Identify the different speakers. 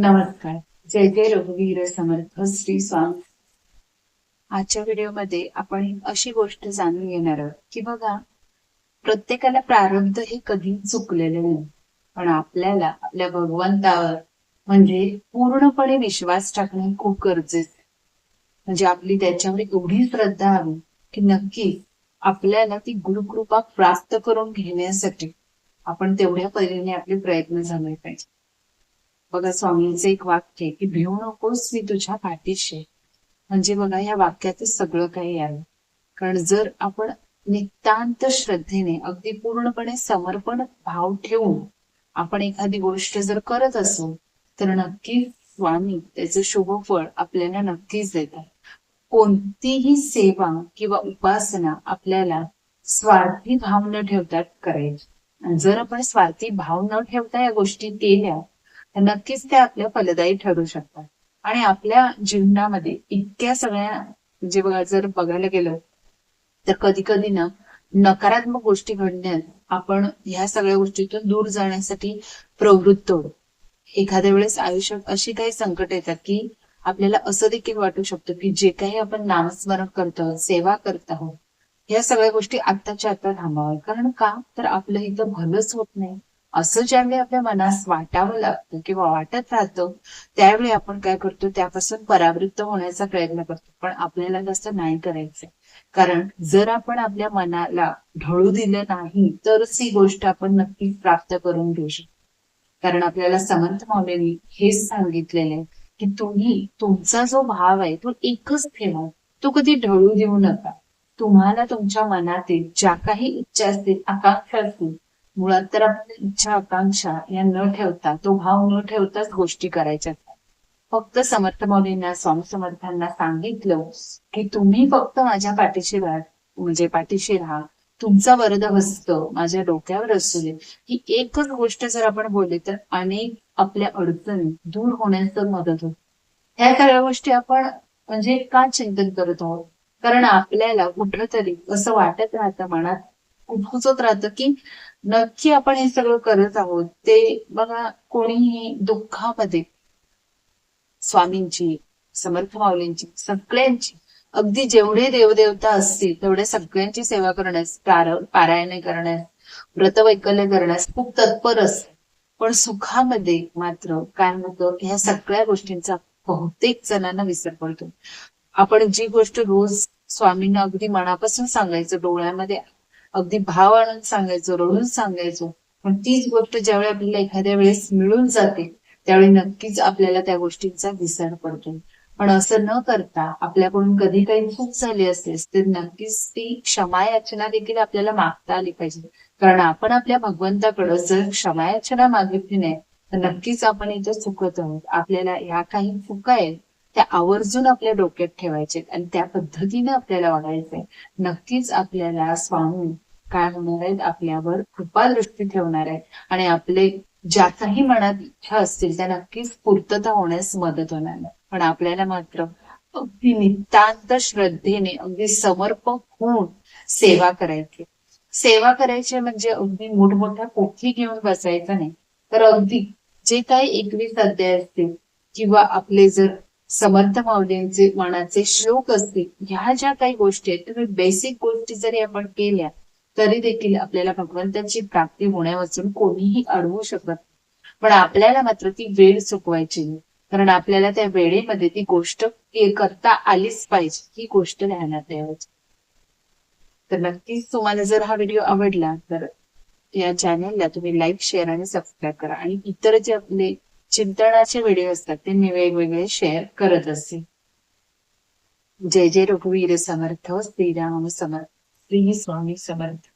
Speaker 1: नमस्कार. जय जय रघुवीर समर्थ श्री स्वामी. आजच्या व्हिडिओमध्ये आपण अशी गोष्ट जाणून घेणार आहोत की बघा प्रत्येकाला प्रारब्ध हे कधी चुकलेले नाही. पण आपल्याला आपल्या भगवंतावर म्हणजे पूर्णपणे विश्वास टाकणे खूप गरजेचं आहे. म्हणजे आपली त्याच्यावर एवढी श्रद्धा हवी की नक्की आपल्याला ती गुरुकृपा प्राप्त करून घेण्यासाठी आपण तेवढ्या परीने आपले प्रयत्न झाले पाहिजे. बघा स्वामींचं एक वाक्य आहे की भिवू नकोस मी तुझ्या पाठीशी. म्हणजे बघा या वाक्यातच सगळं काही आहे. कारण जर आपण नितांत श्रद्धेने अगदी पूर्णपणे समर्पण भाव ठेवून आपण एखादी गोष्ट जर करत असू तर नक्की स्वामी त्याचं शुभ फळ आपल्याला नक्कीच देतात. कोणतीही सेवा किंवा उपासना आपल्याला स्वार्थी भाव न ठेवता करायची. जर आपण स्वार्थी भाव न ठेवता या गोष्टी केल्या नक्कीच त्या आपल्या फलदायी ठरू शकतात. आणि आपल्या जीवनामध्ये इतक्या सगळ्या म्हणजे बघा जर बघायला गेलं तर कधी कधी ना नकारात्मक गोष्टी घडण्यात आपण ह्या सगळ्या गोष्टीतून दूर जाण्यासाठी प्रवृत्त होतो. एखाद्या वेळेस आयुष्यात अशी काही संकट येतात की आपल्याला असं देखील वाटू शकतं की जे काही आपण नामस्मरण करतो सेवा करत आहोत या सगळ्या गोष्टी आत्ताच्या आता थांबाव्या कारण का? तर आपलं इथं भलंच होत नाही. असं ज्यावेळी आपल्या मनास वाटावं लागतं किंवा वाटत राहतं त्यावेळी आपण काय करतो? त्यापासून परावृत्त होण्याचा प्रयत्न करतो. पण आपल्याला तसं नाही करायचंय कारण जर आपण आपल्या मनाला ढळू दिलं नाही तरच ही गोष्ट आपण नक्की प्राप्त करून घेऊ शकतो. कारण आपल्याला समंत माऊलींनी हेच सांगितलेले आहे की तुम्ही तुमचा जो भाव आहे तो एकच ठेवा. तो कधी ढळू देऊ नका. तुम्हाला तुमच्या मनातील ज्या काही इच्छा असतील आकांक्षा असतील मुळात तर आपण इच्छा आकांक्षा या न ठेवता तो भाव न ठेवताच गोष्टी करायच्या. फक्त समर्थ मौलींना स्वामी समर्थांना सांगितलं की तुम्ही फक्त माझ्या पाठीशी राहा म्हणजे पाठीशी राहा. तुमचा वरद हस्त माझ्या डोक्यावर असू दे. ही एकच गोष्ट जर आपण बोलली तर अनेक आपल्या अडचणी दूर होण्यास मदत होते. ह्या सगळ्या गोष्टी आपण म्हणजे का चिंतन करत आहोत? कारण आपल्याला कुठंतरी असं वाटत राहतं मनात कुठचत राहतं की नक्की आपण हे सगळं करत आहोत. ते बघा कोणीही दुःखामध्ये स्वामींची समर्थ माऊलींची सगळ्यांची अगदी जेवढे देवदेवता असतील तेवढे सगळ्यांची सेवा करण्यास पारायणे करण्यास व्रतवैकल्य करण्यास खूप तत्पर असते पण सुखामध्ये मात्र काय होतं ह्या सगळ्या गोष्टींचा बहुतेक जणांना विसर पडतो. आपण जी गोष्ट रोज स्वामींना अगदी मनापासून सांगायचं डोळ्यामध्ये अगदी भाव आणून सांगायचो रडून सांगायचो. पण तीच गोष्ट ज्यावेळी आपल्याला एखाद्या वेळेस मिळून जाते त्यावेळी नक्कीच आपल्याला त्या गोष्टींचा विसर पडतो. पण असं न करता आपल्याकडून कधी काही चूक झाली असेल तर नक्कीच ती क्षमा याचना देखील आपल्याला मागता आली पाहिजे. कारण आपण आपल्या भगवंताकडं जर क्षमा याचना मागितली नाही तर नक्कीच आपण इथं चुकत आहोत. आपल्याला ह्या काही चुका आहेत त्या आवर्जून आपल्या डोक्यात ठेवायचे आणि त्या पद्धतीने आपल्याला वागायचंय. नक्कीच आपल्याला स्वामी काय होणार आहेत आपल्यावर कृपा दृष्टी ठेवणार आहेत. आणि आपले ज्या काही मनात इच्छा असतील त्या नक्कीच पूर्तता होण्यास मदत होणार पण आपल्याला मात्र अगदी नितांत श्रद्धेने अगदी समर्पक होऊन सेवा करायची. सेवा करायची म्हणजे अगदी मोठमोठ्या पोथी घेऊन बसायचं नाही. तर अगदी जे काही एकवीस अध्याय असतील किंवा आपले जर समर्थ माऊलींचे मनाचे श्लोक असतील. ह्या ज्या काही गोष्टी आहेत तुम्ही बेसिक गोष्टी जरी आपण केल्या तरी देखील आपल्याला भगवंताची प्राप्ती होण्यापासून कोणीही अडवू शकत पण आपल्याला मात्र ती वेळ चुकवायची नाही. कारण आपल्याला त्या वेळेमध्ये ती गोष्ट करता आलीच पाहिजे. ही गोष्ट ध्यानात ठेवायची. तर नक्कीच तुम्हाला जर हा व्हिडिओ आवडला तर या चॅनलला तुम्ही लाईक शेअर आणि सबस्क्राईब करा. आणि इतर जे आपले चिंतनाचे व्हिडिओ असतात ते मी वेगवेगळे शेअर करत असते. जय जय रघुवीर समर्थ श्रीराम समर्थ श्री स्वामी समर्थ.